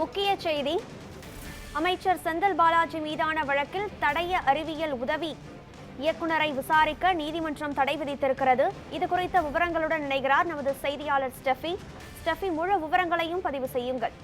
முக்கிய செய்தி. அமைச்சர் செந்தில் பாலாஜி மீதான வழக்கில் தடைய அறிவியல் உதவி. இயக்குநரை விசாரிக்க நீதிமன்றம் தடை விதித்திருக்கிறது. இது குறித்த விவரங்களுடன் இணைகிறார் நமது செய்தியாளர் ஸ்டெஃபி. ஸ்டெஃபி முழு விவரங்களையும் பதிவு செய்யுங்கள்.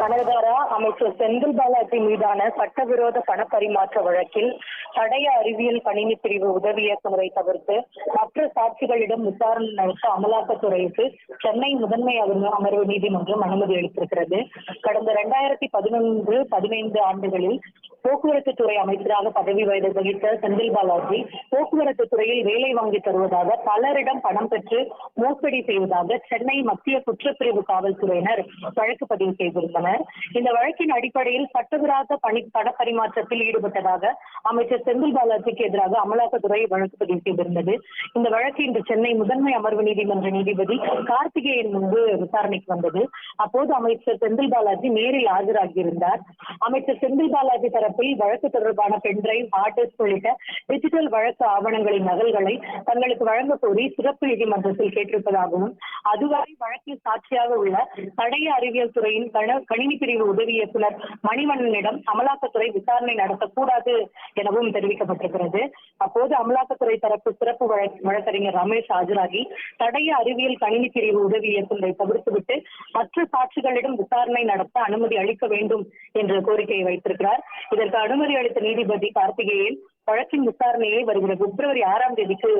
கனகதாரா அமைச்சர் செந்தில் பாலாஜி மீதான சட்டவிரோத பணப்பரிமாற்ற வழக்கில் தடய அறிவியல் கணினி பிரிவு உதவி இயக்குநரை தவிர்த்து மற்ற சாட்சிகளிடம் விசாரணை நடத்த அமலாக்கத்துறைக்கு சென்னை முதன்மை அமர்வு- அமர்வு நீதிமன்றம் அனுமதி அளித்திருக்கிறது. கடந்த இரண்டாயிரத்தி பதினொன்று பதினைந்து ஆண்டுகளில் போக்குவரத்து துறை அமைச்சராக பதவி வகித்த செந்தில் பாலாஜி போக்குவரத்து துறையில் வேலை வாங்கி தருவதாக பலரிடம் பணம் பெற்று மோசடி செய்வதாக சென்னை மத்திய குற்றப்பிரிவு காவல்துறையினர் வழக்கு பதிவு செய்திருந்தனர் இந்த வழக்கின் அடிப்படையில் சட்டவிராத பணி பணப்பரிமாற்றத்தில் ஈடுபட்டதாக அமைச்சர் செந்தில் பாலாஜிக்கு எதிராக அமலாக்கத்துறை வழக்கு பதிவு செய்திருந்தது. இந்த வழக்கு இன்று சென்னை முதன்மை அமர்வு நீதிமன்ற நீதிபதி கார்த்திகேயன் முன்பு விசாரணைக்கு வந்தது. அப்போது அமைச்சர் செந்தில் பாலாஜி நேரில் ஆஜராகியிருந்தார். அமைச்சர் செந்தில் பாலாஜி தரப்பில் வழக்கு தொடர்பான பென்டிரைவ் ஹார்ட் டிஸ்க் உள்ளிட்ட டிஜிட்டல் வழக்கு ஆவணங்களின் நகல்களை தங்களுக்கு வழங்க கோரி சிறப்பு நீதிமன்றத்தில் கேட்டிருப்பதாகவும் அதுவரை வழக்கில் சாட்சியாக உள்ள தடய அறிவியல் துறையின் கணினி பிரிவு உதவி இயக்குனர் மணிவண்ணனிடம் அமலாக்கத்துறை விசாரணை நடத்தக்கூடாது எனவும் தெரிவிக்கப்பட்டிருக்கிறது. அப்போது அமலாக்கத்துறை தரப்பு சிறப்பு வழக்கறிஞர் ரமேஷ் ஆஜராகி தடய அறிவியல் கணினி பிரிவு உதவி இயக்குநரை தவிர்த்துவிட்டு மற்ற சாட்சிகளிடம் விசாரணை நடத்த அனுமதி அளிக்க வேண்டும் என்ற கோரிக்கையை வைத்திருக்கிறார். இதற்கு அனுமதி அளித்த நீதிபதி கார்த்திகேயன் வழக்கின் விசாரணையை வருகிற பிப்ரவரி ஆறாம் தேதிக்கு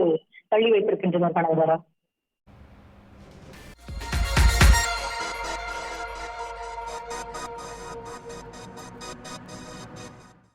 தள்ளி வைத்திருக்கின்றனர் கனகதாரா?